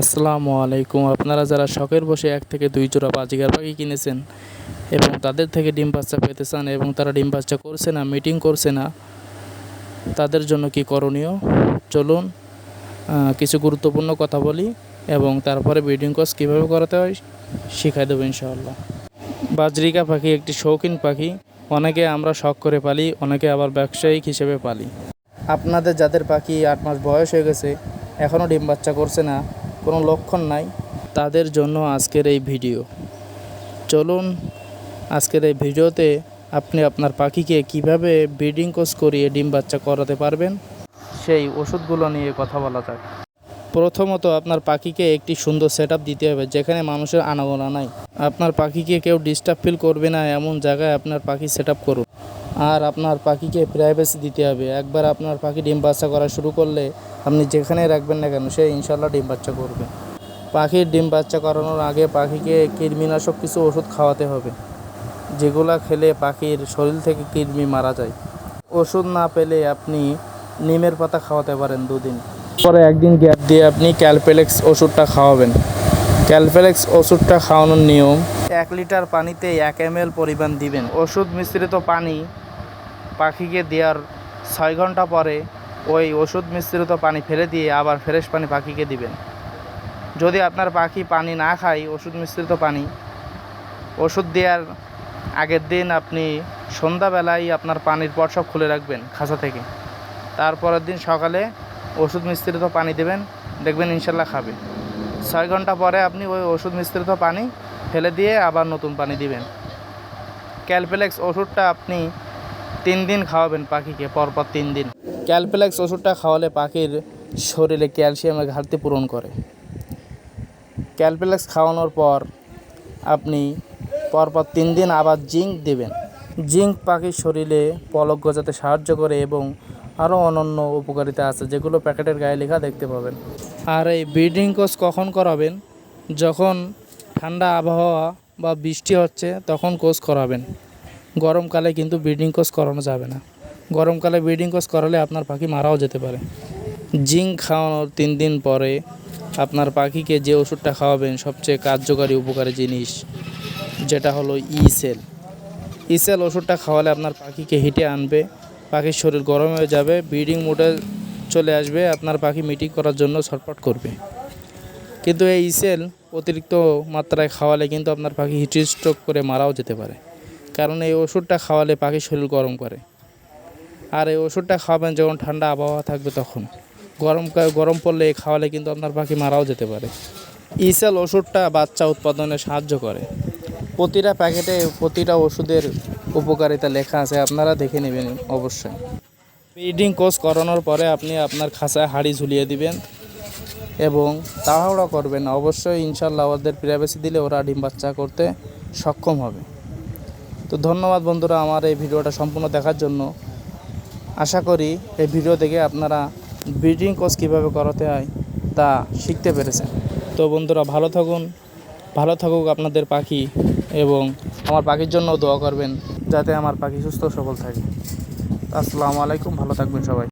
আসসালামু আলাইকুম। আপনারা যারা শখের বসে এক থেকে দুই জোড়া বাজিগার পাখি কিনেছেন এবং তাদের থেকে ডিম বাচ্চা পেতে চান এবং তারা ডিম বাচ্চা করছে না, মিটিং করছে না, তাদের জন্য কি করণীয়? চলুন কিছু গুরুত্বপূর্ণ কথা বলি এবং তারপরে ব্রিডিং কোর্স কীভাবে করাতে হয় শিখাই দেবো ইনশাআল্লাহ। বাজরিকা পাখি একটি শৌখিন পাখি। অনেকে আমরা শখ করে পালি, অনেকে আবার ব্যবসায়িক হিসেবে পালি। আপনাদের যাদের পাখি আট মাস বয়স হয়ে গেছে এখনও ডিম বাচ্চা করছে না কোনো লক্ষণ নাই। তাদের জন্য আজকের এই ভিডিও। চলুন আজকের এই ভিডিওতে আপনি আপনার পাখিকে কীভাবে ব্রিডিং কোর্স করিয়ে ডিম বাচ্চা করাতে পারবেন, সেই ওষুধগুলো নিয়ে কথা বলা যাক। প্রথমত আপনার পাখিকে একটি সুন্দর সেট দিতে হবে, যেখানে মানুষের আনাগোনা নাই। আপনার পাখিকে কেউ ডিস্টার্ব ফিল করবে না, এমন জায়গায় আপনার পাখি সেট করুন। আর আপনার পাখিকে প্রাইভেসি দিতে হবে। একবার আপনার পাখি ডিম বাচ্চা করা শুরু করলে আপনি যেখানে রাখবেন না কেন, সে ইনশাল্লাহ ডিম বাচ্চা করবে। পাখির ডিম বাচ্চা করানোর আগে পাখিকে কৃমিনাশক কিছু ওষুধ খাওয়াতে হবে, যেগুলা খেলে পাখির শরীর থেকে কৃমি মারা যায়। ওষুধ না পেলে আপনি নিমের পাতা খাওয়াতে পারেন দুদিন। পরে একদিন গ্যাপ দিয়ে আপনি ক্যালপেলেক্স ওষুধটা খাওয়াবেন। ক্যালপেলেক্স ওষুধটা খাওয়ানোর নিয়ম। এক লিটার পানিতে এক এম পরিমাণ দিবেন। ওষুধ মিশ্রিত পানি পাখিকে দেওয়ার ছয় ঘণ্টা পরে ওই ওষুধ মিশ্রিত পানি ফেলে দিয়ে আবার ফ্রেশ পানি পাখিকে দিবেন। যদি আপনার পাখি পানি না খায় ওষুধ মিশ্রিত পানি, ওষুধ দেওয়ার আগের দিন আপনি সন্ধ্যাবেলায় আপনার পানির পট সব খুলে রাখবেন খাঁচা থেকে। তারপরের দিন সকালে ওষুধ মিশ্রিত পানি দেবেন, দেখবেন ইনশাল্লাহ খাবে। ছয় ঘণ্টা পরে আপনি ওই ওষুধ মিশ্রিত পানি ফেলে দিয়ে আবার নতুন পানি দিবেন। ক্যালপেলেক্স ওষুধটা আপনি তিন দিন খাওয়াবেন পাখিকে, পরপর তিন দিন। ক্যালপেলেক্স ওষুধটা খাওয়ালে পাখির শরীরে ক্যালসিয়ামের ঘাটতি পূরণ করে। ক্যালপেলেক্স খাওয়ানোর পর আপনি পরপর তিন দিন আবার জিঙ্ক দেবেন। জিঙ্ক পাখির শরীরে পলক গজাতে সাহায্য করে এবং আরও অনন্য উপকারিতা আছে, যেগুলো প্যাকেটের গায়ে লেখা দেখতে পাবেন। আর এই ব্রিডিং কোর্স কখন করাবেন? যখন ঠান্ডা আবহাওয়া বা বৃষ্টি হচ্ছে, তখন কোর্স করাবেন। গরমকালে কিন্তু ব্রিডিং কোর্স করানো যাবে না। গরমকালে ব্রিডিং কোর্স করালে আপনার পাখি মারাও যেতে পারে। জিঙ্ক খাওয়ানোর তিন দিন পরে আপনার পাখিকে যে ওষুধটা খাওয়াবেন, সবচেয়ে কার্যকারী উপকারী জিনিস যেটা হলো ইসেল ইসেল ওষুধটা খাওয়ালে আপনার পাখিকে হিটে আনবে। পাখির শরীর গরম হয়ে যাবে ব্রিডিং মোডে চলে আসবে, আপনার পাখি মিটিং করার জন্য ছটফট করবে। কিন্তু এই ইসেল অতিরিক্ত মাত্রায় খাওয়ালে কিন্তু আপনার পাখি হিট স্ট্রোক করে মারাও যেতে পারে। কারণ এই ওষুধটা খাওয়ালে পাখির শরীর গরম করে। আর এই ওষুধটা খাওয়াবেন যখন ঠান্ডা আবহাওয়া থাকবে তখন। গরম গরম পড়লে খাওয়ালে কিন্তু আপনার পাখি মারাও যেতে পারে। ইসেল ওষুধটা বাচ্চা উৎপাদনে সাহায্য করে। প্রতিটা প্যাকেটে প্রতিটা ওষুধের উপকারিতা লেখা আছে, আপনারা দেখে নেবেন অবশ্যই। ব্রিডিং কোর্স করানোর পরে আপনি আপনার খাঁচায় হাড়ি ঝুলিয়ে দিবেন এবং তাড়াহুড়া করবেন অবশ্যই ইনশাল্লাহ ওদের প্রাইভেসি দিলে ওরা ডিম বাচ্চা করতে সক্ষম হবে। তো ধন্যবাদ বন্ধুরা আমার এই ভিডিওটা সম্পূর্ণ দেখার জন্য। আশা করি এই ভিডিও দেখে আপনারা ব্রিডিং কোর্স কীভাবে করাতে হয় তা শিখতে পেরেছেন। তো বন্ধুরা ভালো থাকুন, ভালো থাকুক আপনাদের পাখি। এবং আমার পাখির জন্য দোয়া করবেন যাতে আমার পাখি সুস্থ সবল থাকে। আসসালামু আলাইকুম, ভালো থাকবেন সবাই।